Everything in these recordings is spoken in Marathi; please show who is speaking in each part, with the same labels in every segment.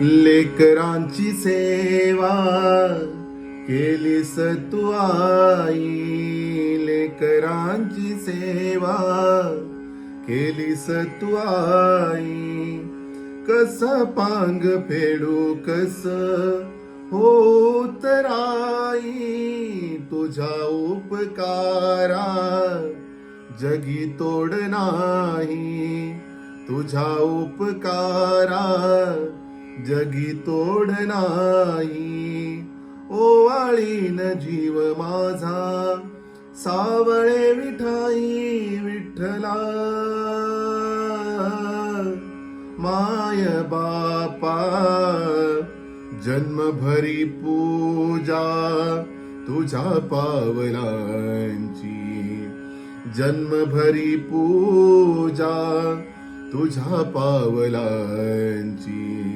Speaker 1: लेकरांची सेवा केलीस तू आई. लेकरांची सेवा केलीस तू आई. कस पांग फेडू कस हो राई. तुझ्या उपकारा जगी तोड नाही. तुझ्या उपकारा जगी तोड नाही. ओवाळीन जीव माझा सावळे विठाई विठ्ठला. माय बापा जन्मभरी पूजा तुझ्या पावलांची. जन्मभरी पूजा तुझ्या पावलांची.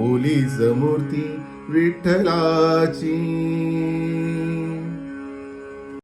Speaker 1: माऊलीच मूर्ती विठ्ठलाची.